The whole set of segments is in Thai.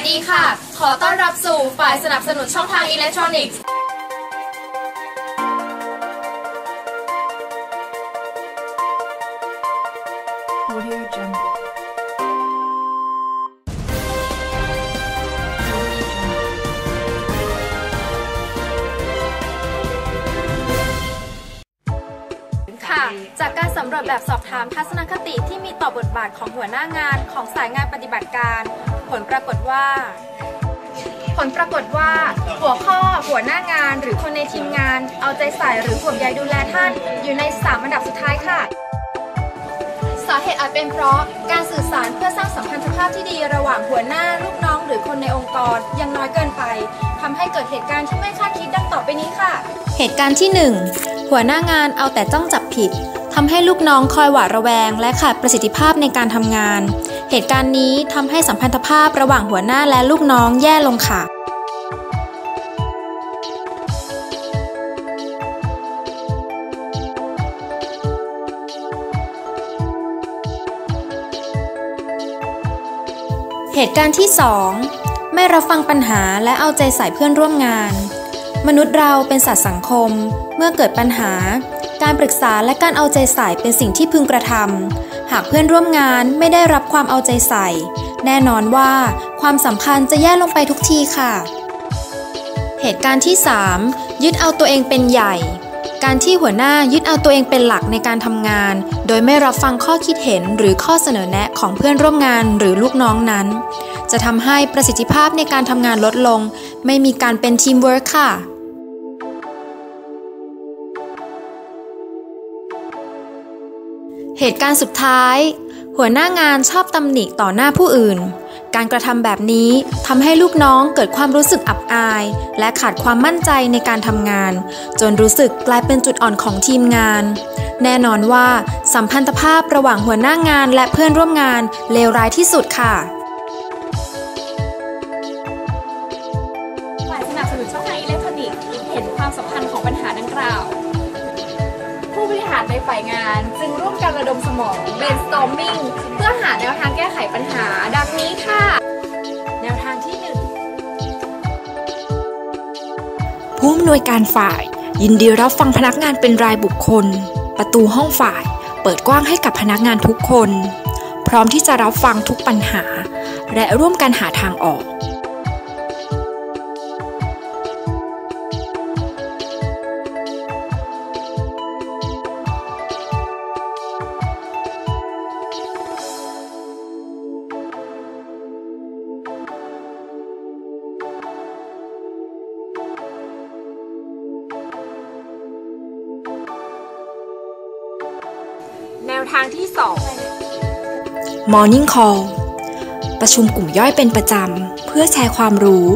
สดีค่ะ ขอต้อนรับสู่ฝ่ายสนับสนุนช่องทางอิเล็กทรอนิกส์ Audio Jungle. ค่ะ จากการสำรวจแบบสอบถามทัศนคติที่มีต่อบทบาทของหัวหน้างานของสายงานปฏิบัติการ ผลปรากฏว่า ผลปรากฏว่า หัวข้อหัวหน้างานหรือคนในทีมงาน เอาใจใส่หรือห่วงใยดูแลท่าน อยู่ใน3อันดับสุดท้ายค่ะ สาเหตุอาจเป็นเพราะการสื่อสารเพื่อสร้างสัมพันธภาพที่ดีระหว่างหัวหน้าลูกน้อง หรือคนในองค์กรยังน้อยเกินไปทำให้เกิดเหตุการณ์ที่ไม่คาดคิดดังต่อไปนี้ค่ะ เหตุการณ์ที่ 1 หัวหน้างานเอาแต่จ้องจับผิดทำให้ลูกน้องคอยหวาดระแวง และขาดประสิทธิภาพในการทำงาน เหตุการณ์นี้ทำให้สัมพันธภาพระหว่างหัวหน้าและลูกน้องแย่ลงค่ะ เหตุการณ์ที่ 2 ไม่รับฟังปัญหาและเอาใจใส่เพื่อนร่วมงาน มนุษย์เราเป็นสัตว์สังคม เมื่อเกิดปัญหา การปรึกษาและการเอาใจใส่เป็นสิ่งที่พึงกระทำ หากเพื่อนร่วมงานไม่ได้รับความเอาใจใส่ แน่นอนว่าความสัมพันธ์จะแย่ลงไปทุกทีค่ะ เหตุการณ์ที่ 3 ยึดเอาตัวเองเป็นใหญ่ การที่หัวหน้ายึดเอาตัวเองเป็นหลักในการทำงาน โดยไม่รับฟังข้อคิดเห็นหรือข้อเสนอแนะของเพื่อนร่วมงานหรือลูกน้องนั้น จะทำให้ประสิทธิภาพในการทำงานลดลง ไม่มีการเป็นทีมเวิร์คค่ะ เหตุการณ์สุดท้าย หัวหน้างานชอบตำหนิต่อหน้าผู้อื่น การกระทำแบบนี้ทำให้ลูกน้องเกิดความรู้สึกอับอาย และขาดความมั่นใจในการทำงาน จนรู้สึกกลายเป็นจุดอ่อนของทีมงาน แน่นอนว่าสัมพันธภาพระหว่างหัวหน้างานและเพื่อนร่วมงานเลวร้ายที่สุดค่ะฝ่ายสนับสนุนช่องทางอิเล็กทรอนิกส์เห็นความสำคัญของปัญหาดังกล่าว ผู้บริหารในฝ่ายงาน ระดมสมอง brainstorming เพื่อหาแนวทางแก้ไขปัญหา ดังนี้ค่ะ แนวทางที่ 1 ผู้อำนวยการฝ่าย ยินดีรับฟังพนักงานเป็นรายบุคคล ประตูห้องฝ่าย เปิดกว้างให้กับพนักงานทุกคน พร้อมที่จะรับฟังทุกปัญหา และร่วมกันหาทางออก วทางที่ Morning Call ประชุมกลุ่มย่อยเป็นประจำ เพื่อแชร์ความรู้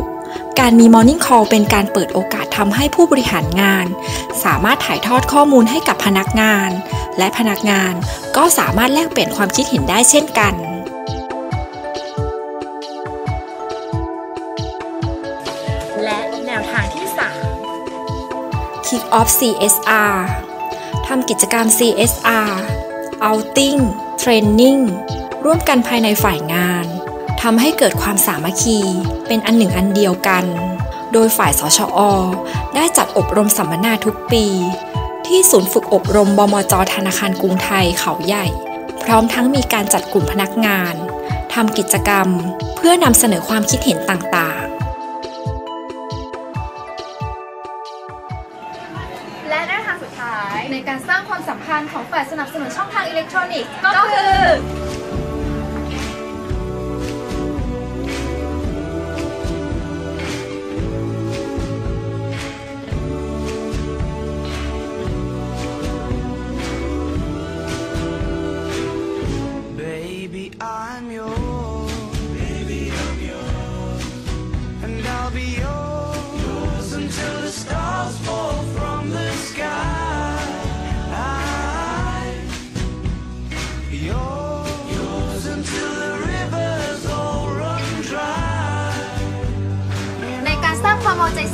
การมี Morning Call เป็นการเปิดโอกาสทำให้ผู้บริหารงาน สามารถถ่ายทอดข้อมูลให้กับพนักงาน และพนักงานก็สามารถแลกเปลี่ยนความคิดเห็นได้เช่นกัน และแนวทางที่ Kick Off CSR ทำกิจกรรม CSR Outing Training ร่วมกันภายในฝ่ายงานทำให้เกิดความสามัคคี เป็นอันหนึ่งอันเดียวกัน โดยฝ่ายสชอ ได้จัดอบรมสัมมนาทุกปี ที่ศูนย์ฝึกอบรมบมจธนาคารกรุงไทยเขาใหญ่ พร้อมทั้งมีการจัดกลุ่มพนักงานทำกิจกรรม เพื่อนำเสนอความคิดเห็นต่าง สร้างความสัมพันธ์ของฝ่ายสนับสนุนช่องทางอิเล็กทรอนิกส์ก็คือ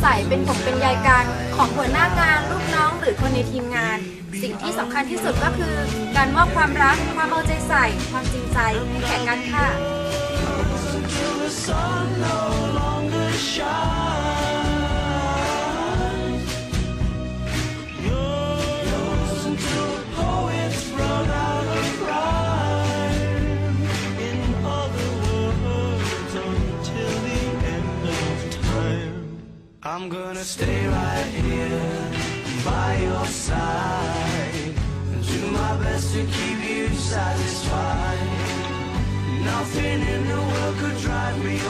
ใสๆเป็นผมเป็นยายกันของหัวหน้างานลูกน้องหรือคนในทีมงาน สิ่งที่สำคัญที่สุดก็คือ การมอบความรักความเอาใจใส่ ความจริงใจให้แก่กันค่ะ I'm gonna stay right here by your side and do my best to keep you satisfied. Nothing in the world could drive me away.